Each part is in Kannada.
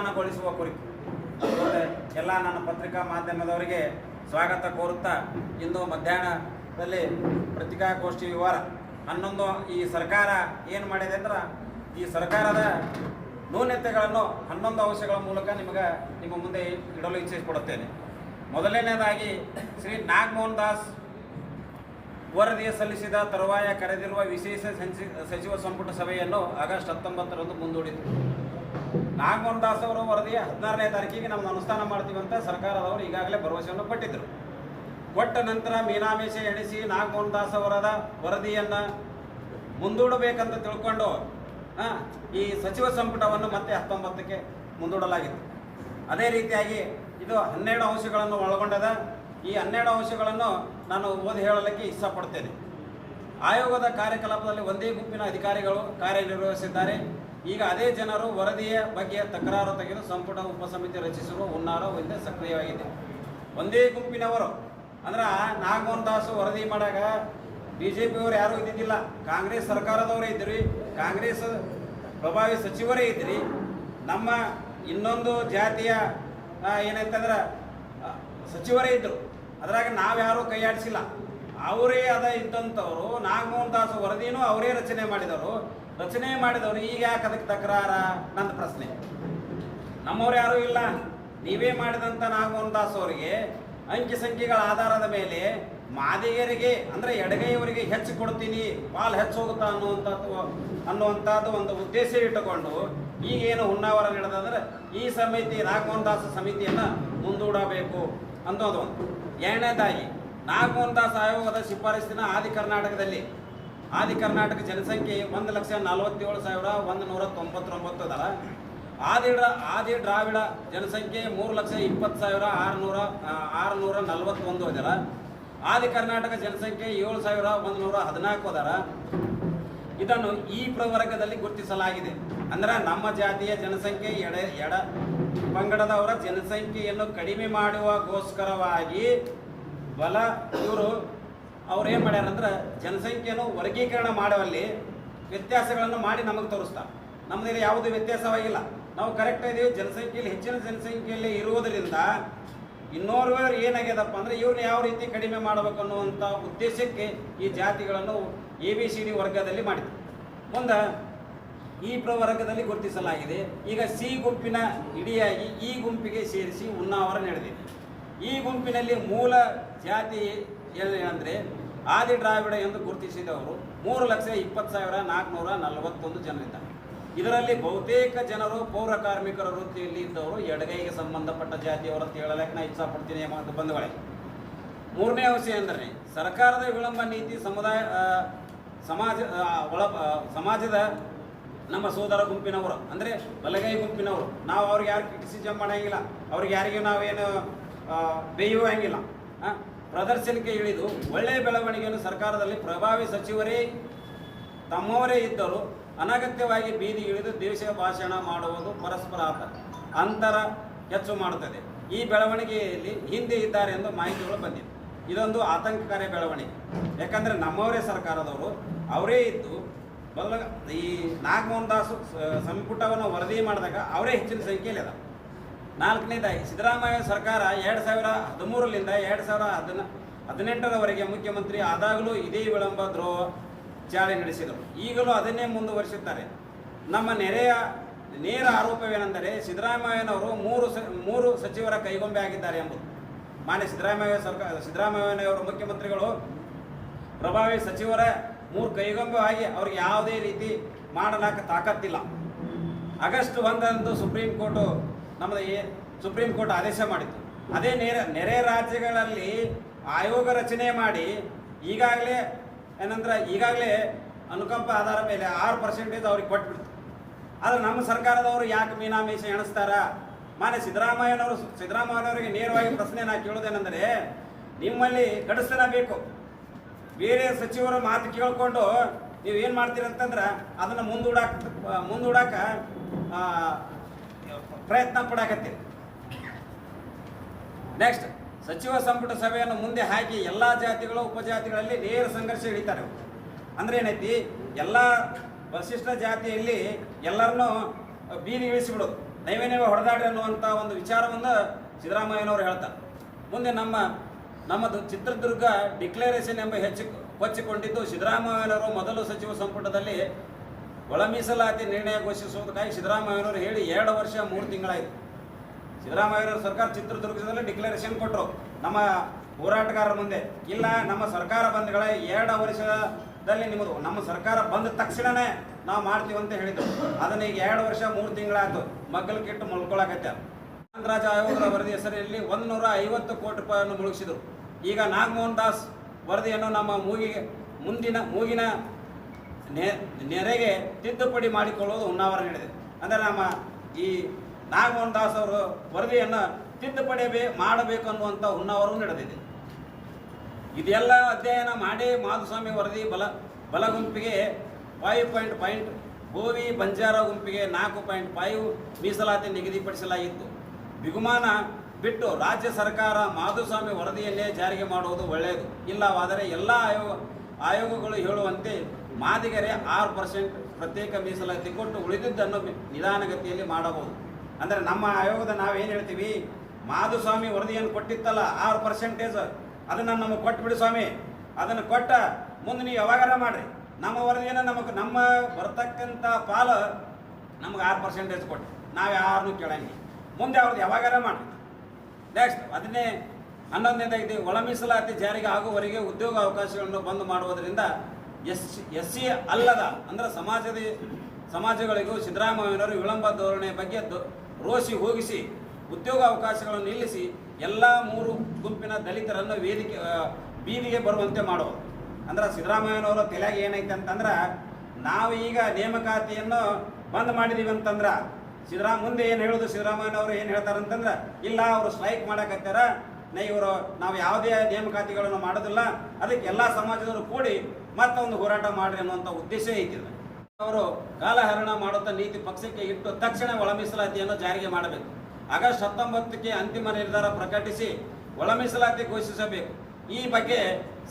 ಅನುಷ್ಠಾನಗೊಳಿಸುವ ಕುರಿತು. ಎಲ್ಲ ನನ್ನ ಪತ್ರಿಕಾ ಮಾಧ್ಯಮದವರಿಗೆ ಸ್ವಾಗತ ಕೋರುತ್ತಾ ಇಂದು ಮಧ್ಯಾಹ್ನದಲ್ಲಿ ಪತ್ರಿಕಾಗೋಷ್ಠಿ ವಿವರ. ಹನ್ನೊಂದು ಈ ಸರ್ಕಾರ ಏನು ಮಾಡಿದೆ ಅಂದ್ರೆ, ಈ ಸರ್ಕಾರದ ನ್ಯೂನತೆಗಳನ್ನು ಹನ್ನೊಂದು ಅಂಶಗಳ ಮೂಲಕ ನಿಮಗೆ ನಿಮ್ಮ ಮುಂದೆ ಇಡಲು ಇಚ್ಛಿಸಿಕೊಡುತ್ತೇನೆ. ಮೊದಲನೇದಾಗಿ ಶ್ರೀ ನಾಗಮೋಹನ್ ದಾಸ್ ವರದಿ ಸಲ್ಲಿಸಿದ ತರುವಾಯ ಕರೆದಿರುವ ವಿಶೇಷ ಸಂಚಿ- ಸಚಿವ ಸಂಪುಟ ಸಭೆಯನ್ನು ಆಗಸ್ಟ್ ಹತ್ತೊಂಬತ್ತರಂದು ಮುಂದೂಡಿತು. ನಾಗಮೋಹನ್ ದಾಸ್ ಅವರು ವರದಿ ಹದಿನಾರನೇ ತಾರೀಕಿಗೆ ನಮ್ಮ ಅನುಷ್ಠಾನ ಮಾಡ್ತೀವಿ ಅಂತ ಸರ್ಕಾರದವರು ಈಗಾಗಲೇ ಭರವಸೆಯನ್ನು ಕೊಟ್ಟಿದ್ದರು ಕೊಟ್ಟ ನಂತರ ಮೀನಾಮೇಷ ಎಣಿಸಿ ನಾಗಮೋಹನ್ ದಾಸ್ ಅವರದ ವರದಿಯನ್ನು ಮುಂದೂಡಬೇಕಂತ ತಿಳ್ಕೊಂಡು ಈ ಸಚಿವ ಸಂಪುಟವನ್ನು ಮತ್ತೆ ಹತ್ತೊಂಬತ್ತಕ್ಕೆ ಮುಂದೂಡಲಾಗಿತ್ತು. ಅದೇ ರೀತಿಯಾಗಿ ಇದು ಹನ್ನೆರಡು ಅಂಶಗಳನ್ನು ಒಳಗೊಂಡದ ಈ ಹನ್ನೆರಡು ಅಂಶಗಳನ್ನು ನಾನು ಓದಿ ಹೇಳಲಿಕ್ಕೆ ಇಷ್ಟಪಡ್ತೇನೆ. ಆಯೋಗದ ಕಾರ್ಯಕಲಾಪದಲ್ಲಿ ಒಂದೇ ಗುಂಪಿನ ಅಧಿಕಾರಿಗಳು ಕಾರ್ಯನಿರ್ವಹಿಸಿದ್ದಾರೆ. ಈಗ ಅದೇ ಜನರು ವರದಿಯ ಬಗ್ಗೆ ತಕರಾರು ತೆಗೆದು ಸಂಪುಟ ಉಪಸಮಿತಿ ರಚಿಸಲು ಹುನ್ನಾರ ಒಂದೇ ಸಕ್ರಿಯವಾಗಿದೆ. ಒಂದೇ ಗುಂಪಿನವರು, ಅಂದ್ರೆ ನಾಗಮೋಹನ್ ದಾಸ್ ವರದಿ ಮಾಡಾಗ ಬಿ ಜೆ ಯಾರೂ ಇದ್ದಿದ್ದಿಲ್ಲ. ಕಾಂಗ್ರೆಸ್ ಸರ್ಕಾರದವರೇ ಇದ್ರಿ ಕಾಂಗ್ರೆಸ್ ಪ್ರಭಾವಿ ಸಚಿವರೇ ಇದ್ರಿ ನಮ್ಮ ಇನ್ನೊಂದು ಜಾತಿಯ ಏನಂತಂದ್ರೆ ಸಚಿವರೇ ಇದ್ದರು ಅದ್ರಾಗ ನಾವ್ಯಾರೂ ಕೈಯಾಡಿಸಿಲ್ಲ ಅವರೇ ಅದ ಇದ್ದಂಥವ್ರು ನಾಗಮೋಹನ್ ದಾಸ್ ವರದಿನೂ ಅವರೇ ರಚನೆ ಮಾಡಿದವರು. ರಚನೆ ಮಾಡಿದವರು ಈಗ ಯಾಕೆ ಅದಕ್ಕೆ ತಕರಾರ? ನನ್ನ ಪ್ರಶ್ನೆ. ನಮ್ಮವ್ರು ಯಾರೂ ಇಲ್ಲ. ನೀವೇ ಮಾಡಿದಂಥ ನಾಗಮೋಹನ್ ದಾಸ್ ಅವರಿಗೆ ಅಂಕಿ ಸಂಖ್ಯೆಗಳ ಆಧಾರದ ಮೇಲೆ ಮಾದಿಗರಿಗೆ, ಅಂದರೆ ಎಡಗೈಯವರಿಗೆ ಹೆಚ್ಚು ಕೊಡ್ತೀನಿ, ಪಾಲ್ ಹೆಚ್ಚು ಹೋಗುತ್ತಾ ಅನ್ನುವಂಥದ್ದು ಅನ್ನುವಂಥದ್ದು ಒಂದು ಉದ್ದೇಶ ಇಟ್ಟುಕೊಂಡು ಈಗೇನು ಹುನ್ನಾವರ ನಡೆದಂದ್ರೆ ಈ ಸಮಿತಿ ನಾಗಮೋಹನ್ ದಾಸ್ ಸಮಿತಿಯನ್ನು ಮುಂದೂಡಬೇಕು ಅನ್ನೋದು ಒಂದು. ಎರಡನೇದಾಗಿ ನಾಗಮೋಹನ್ ದಾಸ್ ಆಯೋಗದ ಶಿಫಾರಸಿನ ಆದಿ ಕರ್ನಾಟಕದಲ್ಲಿ ಆದಿ ಕರ್ನಾಟಕ ಜನಸಂಖ್ಯೆ ಒಂದು ಲಕ್ಷ ನಲವತ್ತೇಳು ಸಾವಿರ ಒಂದು ನೂರ ತೊಂಬತ್ತೊಂಬತ್ತು ಅದರ. ಆದಿ ಆದಿ ದ್ರಾವಿಡ ಜನಸಂಖ್ಯೆ ಮೂರು ಲಕ್ಷ ಇಪ್ಪತ್ತು ಸಾವಿರ ಆರುನೂರ ಆರುನೂರ ನಲವತ್ತೊಂದು ಅದರ. ಆದಿ ಕರ್ನಾಟಕ ಜನಸಂಖ್ಯೆ ಏಳು ಸಾವಿರ ಒಂದು ನೂರ ಹದಿನಾಲ್ಕು ಅದರ. ಇದನ್ನು ಈ ಪ್ರವರ್ಗದಲ್ಲಿ ಗುರುತಿಸಲಾಗಿದೆ. ಅಂದ್ರೆ ನಮ್ಮ ಜಾತಿಯ ಜನಸಂಖ್ಯೆ ಎಡ ಎಡ ಪಂಗಡದವರ ಜನಸಂಖ್ಯೆಯನ್ನು ಕಡಿಮೆ ಮಾಡುವಗೋಸ್ಕರವಾಗಿ ಬಲ ಇವರು ಅವ್ರು ಏನು ಮಾಡ್ಯಾರ ಅಂದ್ರೆ ಜನಸಂಖ್ಯೆಯನ್ನು ವರ್ಗೀಕರಣ ಮಾಡುವಲ್ಲಿ ವ್ಯತ್ಯಾಸಗಳನ್ನು ಮಾಡಿ ನಮಗೆ ತೋರಿಸ್ತಾರೆ. ನಮ್ಮದೇ ಯಾವುದೇ ವ್ಯತ್ಯಾಸವಾಗಿಲ್ಲ. ನಾವು ಕರೆಕ್ಟ್ ಇದ್ದೀವಿ ಜನಸಂಖ್ಯೆಯಲ್ಲಿ ಹೆಚ್ಚಿನ ಜನಸಂಖ್ಯೆಯಲ್ಲಿ ಇರುವುದರಿಂದ ಇನ್ನೋರ್ವರು ಏನಾಗ್ಯದಪ್ಪ ಅಂದ್ರೆ ಇವ್ರನ್ನ ಯಾವ ರೀತಿ ಕಡಿಮೆ ಮಾಡಬೇಕು ಅನ್ನುವಂಥ ಉದ್ದೇಶಕ್ಕೆ ಈ ಜಾತಿಗಳನ್ನು ಎ ಬಿ ಸಿ ಡಿ ವರ್ಗದಲ್ಲಿ ಮಾಡಿದೆ ಮುಂದೆ ಈ ಪ್ರವರ್ಗದಲ್ಲಿ ಗುರುತಿಸಲಾಗಿದೆ. ಈಗ ಸಿ ಗುಂಪಿನ ಇಡಿಯಾಗಿ ಈ ಗುಂಪಿಗೆ ಸೇರಿಸಿ ಉನ್ನಾವರ ನಡೆದಿದೆ. ಈ ಗುಂಪಿನಲ್ಲಿ ಮೂಲ ಜಾತಿ ಏನಂದರೆ ಆದಿ ದ್ರಾವಿಡ ಎಂದು ಗುರುತಿಸಿದವರು ಮೂರು ಲಕ್ಷ ಇಪ್ಪತ್ತು ಸಾವಿರ ನಾಲ್ಕುನೂರ ನಲವತ್ತೊಂದು ಜನರಿದ್ದಾರೆ ಇದರಲ್ಲಿ ಬಹುತೇಕ ಜನರು ಪೌರ ಕಾರ್ಮಿಕರ ವೃತ್ತಿಯಲ್ಲಿ ಇದ್ದವರು ಎಡಗೈಗೆ ಸಂಬಂಧಪಟ್ಟ ಜಾತಿಯವರು ಅಂತ ಹೇಳಲಿಕ್ಕೆ ನಾನು ಇಚ್ಛಪಡ್ತೀನಿ ಮತ್ತು ಬಂಧುಗಳೇ. ಮೂರನೇ ಅಂಶ ಎಂದರೆ ಸರ್ಕಾರದ ವಿಳಂಬ ನೀತಿ ಸಮುದಾಯ ಸಮಾಜ ಒಳ ಸಮಾಜದ ನಮ್ಮ ಸೋದರ ಗುಂಪಿನವರು ಅಂದರೆ ಬಲಗೈ ಗುಂಪಿನವರು. ನಾವು ಅವ್ರಿಗೆ ಯಾರು ಕ್ರಿಟಿಸಿಸಮ್ ಮಾಡಂಗಿಲ್ಲ. ಅವ್ರಿಗೆ ಯಾರಿಗೂ ನಾವೇನು ಬೇಯುವ ಹಂಗಿಲ್ಲ ಆ, ಪ್ರದರ್ಶನಕ್ಕೆ ಇಳಿದು ಒಳ್ಳೆಯ ಬೆಳವಣಿಗೆಯನ್ನು ಸರ್ಕಾರದಲ್ಲಿ ಪ್ರಭಾವಿ ಸಚಿವರೇ ತಮ್ಮವರೇ ಇದ್ದರು, ಅನಗತ್ಯವಾಗಿ ಬೀದಿ ಇಳಿದು ದೇಶ ಭಾಷಣ ಮಾಡುವುದು ಪರಸ್ಪರ ಅಂತರ ಹೆಚ್ಚು ಮಾಡುತ್ತದೆ. ಈ ಬೆಳವಣಿಗೆಯಲ್ಲಿ ಹಿಂದೆ ಇದ್ದಾರೆ ಎಂದು ಮಾಹಿತಿಗಳು ಬಂದಿದೆ ಇದೊಂದು ಆತಂಕಕಾರಿ ಬೆಳವಣಿಗೆ. ಯಾಕಂದರೆ ನಮ್ಮವರೇ ಸರ್ಕಾರದವರು, ಅವರೇ ಇದ್ದು ಬಲ್ಲ ಈ ನಾಗಮೋಹನ್ ದಾಸ್ ಸಂಪುಟವನ್ನು ವರದಿ ಮಾಡಿದಾಗ ಅವರೇ ಹೆಚ್ಚಿನ ಸಂಖ್ಯೆಯಲ್ಲಿ ಅದ ನಾಲ್ಕನೇದಾಗಿ ಸಿದ್ದರಾಮಯ್ಯ ಸರ್ಕಾರ ಎರಡು ಸಾವಿರ ಹದಿಮೂರರಿಂದ ಎರಡು ಸಾವಿರ ಹದಿನ, ಹದಿನೆಂಟರವರೆಗೆ ಮುಖ್ಯಮಂತ್ರಿ ಆದಾಗಲೂ ಇದೇ ವಿಳಂಬ ದ್ರೋಹ ಜಾರಿ ನಡೆಸಿದರು. ಈಗಲೂ ಅದನ್ನೇ ಮುಂದುವರಿಸುತ್ತಾರೆ. ನಮ್ಮ ನೆರೆಯ, ನೇರ ಆರೋಪವೇನೆಂದರೆ ಸಿದ್ದರಾಮಯ್ಯನವರು ಮೂರು ಮೂರು ಸಚಿವರ ಕೈಗೊಂಬೆ ಆಗಿದ್ದಾರೆ ಎಂಬುದು. ಮಾನ್ಯ ಸಿದ್ದರಾಮಯ್ಯ ಸರ್ಕಾರ ಸಿದ್ದರಾಮಯ್ಯನವರು ಮುಖ್ಯಮಂತ್ರಿಗಳು ಪ್ರಭಾವಿ ಸಚಿವರ, ಮೂರು ಕೈಗೊಂಬೆ ಆಗಿ ಅವ್ರಿಗೆ ಯಾವುದೇ ರೀತಿ ಮಾಡಲಾಕ ತಾಕತ್ತಿಲ್ಲ. ಆಗಸ್ಟ್ ಒಂದರಂದು ಸುಪ್ರೀಂ ಕೋರ್ಟು ನಮ್ಮದು ಸುಪ್ರೀಂ ಕೋರ್ಟ್ ಆದೇಶ ಮಾಡಿತ್ತು. ಅದೇ ನೇರ ನೆರೆ ರಾಜ್ಯಗಳಲ್ಲಿ ಆಯೋಗ ರಚನೆ ಮಾಡಿ ಈಗಾಗಲೇ ಏನಂದ್ರೆ ಈಗಾಗಲೇ ಅನುಕಂಪ ಆಧಾರ ಮೇಲೆ ಆರು ಪರ್ಸೆಂಟೇಜ್ ಅವ್ರಿಗೆ ಕೊಟ್ಬಿಡ್ತು. ಆದರೆ ನಮ್ಮ ಸರ್ಕಾರದವರು ಯಾಕೆ ಮೀನಾಮೀಷ ಎಣಿಸ್ತಾರ? ಮಾನ್ಯ ಸಿದ್ದರಾಮಯ್ಯನವರು ಸಿದ್ದರಾಮಯ್ಯನವರಿಗೆ ನೇರವಾಗಿ ಪ್ರಶ್ನೆ ನಾ ಕೇಳೋದೇನೆಂದರೆ ನಿಮ್ಮಲ್ಲಿ ಗಡಸ್ತನ ಬೇಕು. ಬೇರೆ ಸಚಿವರ ಮಾತು ಕೇಳ್ಕೊಂಡು ನೀವು ಏನು ಮಾಡ್ತೀರಂತಂದ್ರೆ ಅದನ್ನು ಮುಂದೂಡಾಕ ಮುಂದೂಡಾಕ ಆ, ಪ್ರಯತ್ನ ಪಡಾಕತ್ತೀರಿ. ನೆಕ್ಸ್ಟ್ ಸಚಿವ ಸಂಪುಟ ಸಭೆಯನ್ನು ಮುಂದೆ ಹಾಕಿ ಎಲ್ಲ ಜಾತಿಗಳು, ಉಪಜಾತಿಗಳಲ್ಲಿ ನೇರ ಸಂಘರ್ಷ ಹಿಡಿತಾರೆ. ಅಂದ್ರೆ ಏನೈತಿ? ಎಲ್ಲ ವರಿಷ್ಠ ಜಾತಿಯಲ್ಲಿ ಎಲ್ಲರನ್ನೂ ಬೀದಿ ಇಳಿಸಿಬಿಡೋದು. ನೈವೇ ನೀವೇ ಹೊಡೆದಾಡ್ರಿ ಅನ್ನುವಂಥ ಒಂದು ವಿಚಾರವನ್ನು ಸಿದ್ದರಾಮಯ್ಯನವರು ಹೇಳ್ತಾರೆ. ಮುಂದೆ ನಮ್ಮ ನಮ್ಮದು ಚಿತ್ರದುರ್ಗ ಡಿಕ್ಲರೇಷನ್ ಎಂಬ ಹೆಚ್ಚು ಕೊಚ್ಚಿಕೊಂಡಿದ್ದು ಸಿದ್ದರಾಮಯ್ಯನವರು ಮೊದಲು ಸಚಿವ ಸಂಪುಟದಲ್ಲಿ ಒಳ ಮೀಸಲಾತಿ ನಿರ್ಣಯ ಘೋಷಿಸುವುದಕ್ಕಾಗಿ ಸಿದ್ದರಾಮಯ್ಯನವರು ಹೇಳಿ ಎರಡು ವರ್ಷ ಮೂರು ತಿಂಗಳಾಯಿತು. ಸಿದ್ದರಾಮಯ್ಯನವರು ಸರ್ಕಾರ ಚಿತ್ರದುರ್ಗದಲ್ಲಿ ಡಿಕ್ಲರೇಷನ್ ಕೊಟ್ಟರು ನಮ್ಮ ಹೋರಾಟಗಾರರ ಮುಂದೆ. ಇಲ್ಲ, ನಮ್ಮ ಸರ್ಕಾರ ಬಂದ್ಗಳ ಎರಡು ವರ್ಷದಲ್ಲಿ ನಿಮ್ಮದು. ನಮ್ಮ ಸರ್ಕಾರ ಬಂದ ತಕ್ಷಣನೇ ನಾವು ಮಾಡ್ತೀವಿ ಅಂತ ಹೇಳಿದ್ರು. ಅದನ್ನ ಈಗ ಎರಡು ವರ್ಷ ಮೂರು ತಿಂಗಳಾಯ್ತು. ಮಗ್ಗಲಕ್ಕಿಟ್ಟು ಮುಳ್ಕೊಳಕತ್ತೆ ರಾಜ ಆಯೋಗದ ವರದಿ ಹೆಸರಿನಲ್ಲಿ ಒಂದು ನೂರ ಐವತ್ತು ಕೋಟಿ ರೂಪಾಯಿಯನ್ನು ಮುಳುಗಿಸಿದರು. ಈಗ ನಾಗಮೋಹನ್ ದಾಸ್ ವರದಿಯನ್ನು ನಮ್ಮ ಮೂಗಿಗೆ, ಮುಂದಿನ, ಮೂಗಿನ ನೆರೆಗೆ ತಿದ್ದುಪಡಿ ಮಾಡಿಕೊಳ್ಳುವುದು ಉನ್ನಾವರ ನಡೆದಿದೆ. ಅಂದರೆ ನಮ್ಮ ಈ ನಾಗಮೋಹನ್ ದಾಸ್ ಅವರು ವರದಿಯನ್ನು ತಿದ್ದುಪಡಿ ಮಾಡಬೇಕು ಅನ್ನುವಂಥ ಹುನ್ನಾವರವೂ ನಡೆದಿದೆ. ಇದೆಲ್ಲ ಅಧ್ಯಯನ ಮಾಡಿ ಮಾಧುಸ್ವಾಮಿ ವರದಿ ಬಲ ಬಲ ಗುಂಪಿಗೆ ಫೈವ್ ಪಾಯಿಂಟ್ ಪಾಯಿಂಟ್ ಗೋವಿ ಬಂಜಾರ ಗುಂಪಿಗೆ ನಾಲ್ಕು ಪಾಯಿಂಟ್ ಫೈವ್ ಮೀಸಲಾತಿ ನಿಗದಿಪಡಿಸಲಾಗಿತ್ತು. ಬಿಗುಮಾನ ಬಿಟ್ಟು ರಾಜ್ಯ ಸರ್ಕಾರ ಮಾಧುಸ್ವಾಮಿ ವರದಿಯನ್ನೇ ಜಾರಿಗೆ ಮಾಡುವುದು ಒಳ್ಳೆಯದು. ಇಲ್ಲವಾದರೆ ಎಲ್ಲ ಆಯೋಗ ಆಯೋಗಗಳು ಹೇಳುವಂತೆ ಮಾದಿಗರೆ ಆರು ಪರ್ಸೆಂಟ್ ಪ್ರತ್ಯೇಕ ಮೀಸಲಾತಿ ಕೊಟ್ಟು ಉಳಿದಿದ್ದನ್ನು ನಿಧಾನಗತಿಯಲ್ಲಿ ಮಾಡಬಹುದು. ಅಂದರೆ ನಮ್ಮ ಆಯೋಗದ ನಾವೇನು ಹೇಳ್ತೀವಿ? ಮಾಧುಸ್ವಾಮಿ ವರದಿಯನ್ನು ಕೊಟ್ಟಿತ್ತಲ್ಲ, ಆರು ಪರ್ಸೆಂಟೇಜ್ ಅದನ್ನು ನಮಗೆ ಕೊಟ್ಬಿಡಿ ಸ್ವಾಮಿ. ಅದನ್ನು ಕೊಟ್ಟ ಮುಂದೆ ನೀವು ಯಾವಾಗಾರ ಮಾಡಿರಿ. ನಮ್ಮ ವರದಿಯನ್ನು ನಮಗೆ, ನಮ್ಮ ಬರ್ತಕ್ಕಂಥ ಪಾಲು ನಮ್ಗೆ ಆರು ಪರ್ಸೆಂಟೇಜ್ ಕೊಟ್ಟು ನಾವು ಯಾರನ್ನೂ ಕೇಳಂಗಿಲ್ಲ. ಮುಂದೆ ಅವ್ರದ್ದು ಯಾವಾಗಾರ ಮಾಡಿ ನೆಕ್ಸ್ಟ್ ಅದನ್ನೇ ಹನ್ನೊಂದನೇದಾಗಿದೆ ಒಳ ಮೀಸಲಾತಿ ಜಾರಿಗೆ ಆಗುವವರೆಗೆ ಉದ್ಯೋಗ ಅವಕಾಶಗಳನ್ನು ಬಂದ್ ಮಾಡುವುದರಿಂದ ಎಸ್ ಎಸ್ ಸಿ ಅಲ್ಲದ ಅಂದ್ರೆ ಸಮಾಜದ, ಸಮಾಜಗಳಿಗೂ ಸಿದ್ದರಾಮಯ್ಯನವರು ವಿಳಂಬ ಧೋರಣೆ ಬಗ್ಗೆ ರೋಸಿ ಹೋಗಿಸಿ, ಉದ್ಯೋಗ ಅವಕಾಶಗಳನ್ನು ನಿಲ್ಲಿಸಿ ಎಲ್ಲ ಮೂರು ಗುಂಪಿನ ದಲಿತರನ್ನು ವೇದಿಕೆ ಬೀದಿಗೆ ಬರುವಂತೆ ಮಾಡೋದು ಅಂದ್ರೆ ಸಿದ್ದರಾಮಯ್ಯನವರ ತಲೆಯಾಗ ಏನೈತೆ ಅಂತಂದ್ರೆ, ನಾವು ಈಗ ನೇಮಕಾತಿಯನ್ನು ಬಂದ್ ಮಾಡಿದೀವಿ ಅಂತಂದ್ರೆ, ಸಿದ್ದರಾಮ, ಮುಂದೆ ಏನು ಹೇಳೋದು ಸಿದ್ದರಾಮಯ್ಯನವರು ಏನು ಹೇಳ್ತಾರಂತಂದ್ರೆ, ಇಲ್ಲ, ಅವರು ಸ್ಟ್ರೈಕ್ ಮಾಡಕತ್ತಾರ ಇವರು ನಾವು ಯಾವುದೇ ನೇಮಕಾತಿಗಳನ್ನು ಮಾಡೋದಿಲ್ಲ. ಅದಕ್ಕೆ ಎಲ್ಲ ಸಮಾಜದವರು ಕೂಡಿ ಮತ್ತೊಂದು ಹೋರಾಟ ಮಾಡ್ರಿ ಅನ್ನುವಂಥ ಉದ್ದೇಶ ಐತಿದೆ ಅವರು ಕಾಲಹರಣ ಮಾಡುತ್ತಾ ನೀತಿ ಪಕ್ಷಕ್ಕೆ ಇಟ್ಟು ತಕ್ಷಣ ಒಳ ಮೀಸಲಾತಿಯನ್ನು ಜಾರಿಗೆ ಮಾಡಬೇಕು. ಆಗಸ್ಟ್ ಹತ್ತೊಂಬತ್ತಕ್ಕೆ ಅಂತಿಮ ನಿರ್ಧಾರ ಪ್ರಕಟಿಸಿ ಒಳ ಮೀಸಲಾತಿ ಘೋಷಿಸಬೇಕು. ಈ ಬಗ್ಗೆ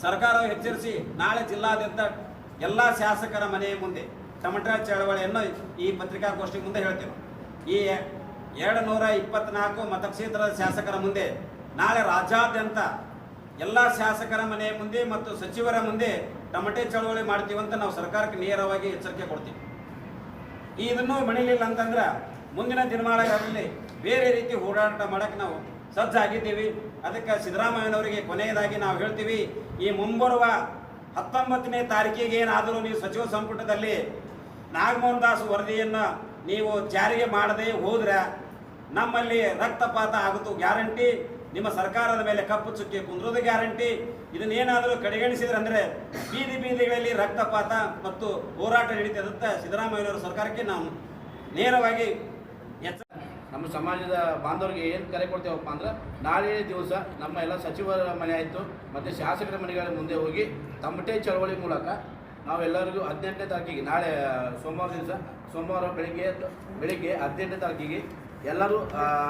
ಸರ್ಕಾರವು ಎಚ್ಚರಿಸಿ ನಾಳೆ ಜಿಲ್ಲಾದ್ಯಂತ ಎಲ್ಲ ಶಾಸಕರ ಮನೆಯ ಮುಂದೆ ಟಮಟ ಚಳವಳಿಯನ್ನು ಈ ಪತ್ರಿಕಾಗೋಷ್ಠಿ ಮುಂದೆ ಹೇಳ್ತೇವೆ. ಈ ಎರಡು ನೂರ ಇಪ್ಪತ್ನಾಲ್ಕು ಮತಕ್ಷೇತ್ರದ ಶಾಸಕರ ಮುಂದೆ ನಾಳೆ ರಾಜ್ಯಾದ್ಯಂತ ಎಲ್ಲ ಶಾಸಕರ ಮನೆ ಮುಂದೆ ಮತ್ತು ಸಚಿವರ ಮುಂದೆ ಟಮಟೆ ಚಳವಳಿ ಮಾಡ್ತೀವಂತ ನಾವು ಸರ್ಕಾರಕ್ಕೆ ನೇರವಾಗಿ ಎಚ್ಚರಿಕೆ ಕೊಡ್ತೀವಿ. ಇದನ್ನು ಮಣಿಲಿಲ್ಲ ಅಂತಂದ್ರೆ ಮುಂದಿನ ದಿನಮಾನಗಳಲ್ಲಿ ಬೇರೆ ರೀತಿ ಹೋರಾಟ ಮಾಡಕ್ಕೆ ನಾವು ಸಜ್ಜಾಗಿದ್ದೀವಿ. ಅದಕ್ಕೆ ಸಿದ್ದರಾಮಯ್ಯನವರಿಗೆ ಕೊನೆಯದಾಗಿ ನಾವು ಹೇಳ್ತೀವಿ, ಈ ಮುಂಬರುವ ಹತ್ತೊಂಬತ್ತನೇ ತಾರೀಕಿಗೆ ಏನಾದರೂ ನೀವು ಸಚಿವ ಸಂಪುಟದಲ್ಲಿ ನಾಗಮೋಹನ್ ದಾಸ್ ವರದಿಯನ್ನು ನೀವು ಜಾರಿಗೆ ಮಾಡದೆ ಹೋದ್ರೆ ನಮ್ಮಲ್ಲಿ ರಕ್ತಪಾತ ಆಗುತ್ತೋ ಗ್ಯಾರಂಟಿ. ನಿಮ್ಮ ಸರ್ಕಾರದ ಮೇಲೆ ಕಪ್ಪು ಚುಕ್ಕಿ ಕುಂದ್ರೋದು ಗ್ಯಾರಂಟಿ. ಇದನ್ನೇನಾದರೂ ಕಡೆಗಣಿಸಿದ್ರೆ ಅಂದರೆ ಬೀದಿ ಬೀದಿಗಳಲ್ಲಿ ರಕ್ತಪಾತ ಮತ್ತು ಹೋರಾಟ ನಡೀತದಂತ ಸಿದ್ದರಾಮಯ್ಯನವರ ಸರ್ಕಾರಕ್ಕೆ ನಾವು ನೇರವಾಗಿ ನಮ್ಮ ಸಮಾಜದ ಬಾಂಧವರಿಗೆ ಏನು ಕರೆ ಕೊಡ್ತೇವಪ್ಪ ಅಂದ್ರೆ, ನಾಳೆ ದಿವಸ ನಮ್ಮ ಎಲ್ಲ ಸಚಿವರ ಮನೆ ಆಯಿತು, ಮತ್ತು ಶಾಸಕರ ಮನೆಗಳ ಮುಂದೆ ಹೋಗಿ ತಮಟೆ ಚಳವಳಿ ಮೂಲಕ ನಾವೆಲ್ಲರಿಗೂ ಹದಿನೆಂಟನೇ ತಾರೀಕಿಗೆ, ನಾಳೆ ಸೋಮವಾರ ದಿವಸ, ಸೋಮವಾರ ಬೆಳಿಗ್ಗೆ ಬೆಳಿಗ್ಗೆ ಹದಿನೆಂಟನೇ ತಾರೀಕಿಗೆ ಎಲ್ಲರೂ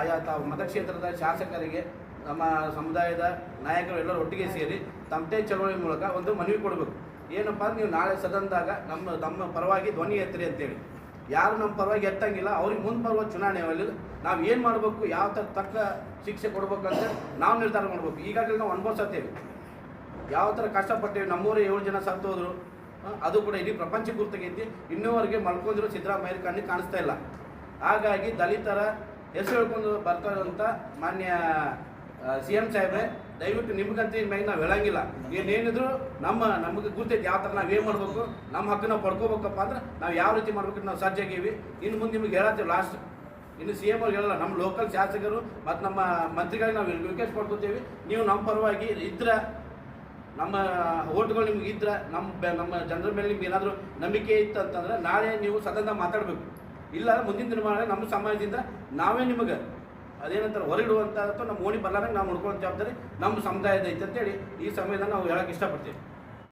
ಆಯಾ ತಾವು ಮತಕ್ಷೇತ್ರದ ಶಾಸಕರಿಗೆ ನಮ್ಮ ಸಮುದಾಯದ ನಾಯಕರು ಎಲ್ಲರೂ ಒಟ್ಟಿಗೆ ಸೇರಿ ತಮಟೆ ಚಳವಳಿ ಮೂಲಕ ಒಂದು ಮನವಿ ಕೊಡಬೇಕು. ಏನಪ್ಪ ನೀವು ನಾಳೆ ಸದನದಾಗ ನಮ್ಮ ನಮ್ಮ ಪರವಾಗಿ ಧ್ವನಿ ಎತ್ತರಿ ಅಂತೇಳಿ. ಯಾರು ನಮ್ಮ ಪರವಾಗಿ ಎತ್ತಂಗಿಲ್ಲ, ಅವ್ರಿಗೆ ಮುಂದೆ ಬರುವ ಚುನಾವಣೆಯಲ್ಲಿ ನಾವು ಏನು ಮಾಡಬೇಕು, ಯಾವ ಥರ ತಕ್ಕ ಶಿಕ್ಷೆ ಕೊಡ್ಬೇಕಂತ ನಾವು ನಿರ್ಧಾರ ಮಾಡಬೇಕು. ಈಗಾಗಲೇ ನಾವು ಅನುಭವಿಸತ್ತೇವೆ. ಯಾವ ಥರ ಕಷ್ಟಪಟ್ಟೇವೆ, ನಮ್ಮೂರೇ ಏಳು ಜನ ಸತ್ತೋದ್ರು ಅದು ಕೂಡ ಇಡೀ ಪ್ರಪಂಚ ಗುರ್ತಗೈತಿ. ಇನ್ನೂವರೆಗೆ ಮಲ್ಕೊಂಡಿರೋ ಸಿದ್ದರಾಮಯ್ಯ ಕಣ್ಣಿಗೆ ಕಾಣಿಸ್ತಾ ಇಲ್ಲ. ಹಾಗಾಗಿ ದಲಿತರ ಹೆಸರು ಹೇಳ್ಕೊಂಡು ಬರ್ತಾ ಇರುವಂಥ ಮಾನ್ಯ ಸಿ ಎಂ ಸಾಹೇಬ್ರೆ, ದಯವಿಟ್ಟು ನಿಮ್ಗಂತ ಇನ್ ಮ್ಯಾಗ ನಾವು ಹೇಳಂಗಿಲ್ಲ. ಏನೇನಿದ್ರು ನಮ್ಮ, ನಮಗೆ ಗುರ್ತೈತಿ ಯಾವ ಥರ ನಾವು ಏನು ಮಾಡಬೇಕು, ನಮ್ಮ ನಾವು ಪಡ್ಕೋಬೇಕಪ್ಪ ಅಂದ್ರೆ ನಾವು ಯಾವ ರೀತಿ ಮಾಡ್ಬೇಕು ನಾವು ಸಜ್ಜಾಗೀವಿ ಇನ್ನು ಮುಂದೆ ನಿಮ್ಗೆ ಹೇಳತ್ತೀವಿ ಲಾಸ್ಟ್ ಇನ್ನು ಸಿ ಎಂ ಅವ್ರು ಹೇಳಲ್ಲ, ನಮ್ಮ ಲೋಕಲ್ ಶಾಸಕರು ಮತ್ತು ನಮ್ಮ ಮಂತ್ರಿಗಳಿಗೆ ನಾವು ರಿಕ್ವೆಸ್ಟ್ ಮಾಡ್ಕೊತೀವಿ. ನೀವು ನಮ್ಮ ಪರವಾಗಿ ಇದ್ರೆ, ನಮ್ಮ ಓಟ್ಗಳು ನಿಮ್ಗೆ ಇದ್ರೆ ನಮ್ಮ ನಮ್ಮ ಜನರ ಮೇಲೆ ನಿಮ್ಗೆ ಏನಾದರೂ ನಂಬಿಕೆ ಇತ್ತು ಅಂತಂದ್ರೆ ನಾಳೆ ನೀವು ಸದನದಾಗ ಮಾತಾಡಬೇಕು. ಇಲ್ಲ, ಮುಂದಿನ ದಿನಮಾನ ನಮ್ಮ ಸಮಾಜದಿಂದ ನಾವೇ ನಿಮಗೆ ಅದೇನಂತಾರೆ ಹೊರಗಿಡುವಂಥ ಅಥವಾ ನಮ್ಮ ಓಣಿ ಬರ್ಲಾರಂಗೆ ನಾವು ನೋಡ್ಕೊಳ್ಳೋ ಜವಾಬ್ದಾರಿ ನಮ್ಮ ಸಮುದಾಯದ ಐತೆ ಅಂತೇಳಿ ಈ ಸಮಯದಲ್ಲಿ ನಾವು ಹೇಳಕ್ಕೆ ಇಷ್ಟಪಡ್ತೀವಿ.